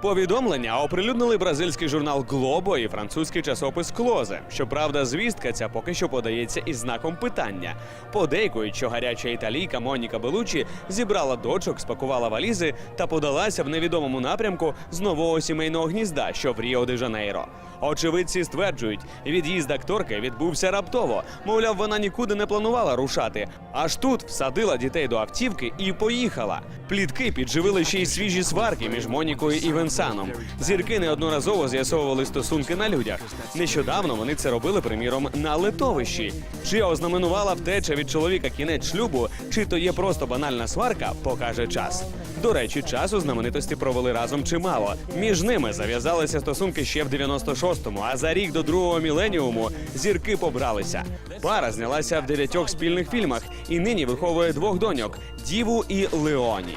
Повідомлення оприлюднили бразильський журнал Глобо і французький часопис Клозе. Щоправда, звістка ця поки що подається із знаком питання. Подейкують, що гаряча італійка Моніка Белучі зібрала дочок, спакувала валізи та подалася в невідомому напрямку з нового сімейного гнізда, що в Ріо де Жанейро. Очевидці стверджують, від'їзд акторки відбувся раптово. Мовляв, вона нікуди не планувала рушати. Аж тут всадила дітей до автівки і поїхала. Плітки підживили ще й свіжі сварки між Монікою і Венсаном. Зірки неодноразово з'ясовували стосунки на людях. Нещодавно вони це робили, приміром, на литовищі. Чи ознаменувала втеча від чоловіка кінець шлюбу, чи то є просто банальна сварка, покаже час. До речі, часу знаменитості провели разом чимало. Між ними зав'язалися стосунки ще в 96-му, а за рік до другого міленіуму зірки побралися. Пара знялася в дев'ятьох спільних фільмах і нині виховує двох доньок Діву і Леоні.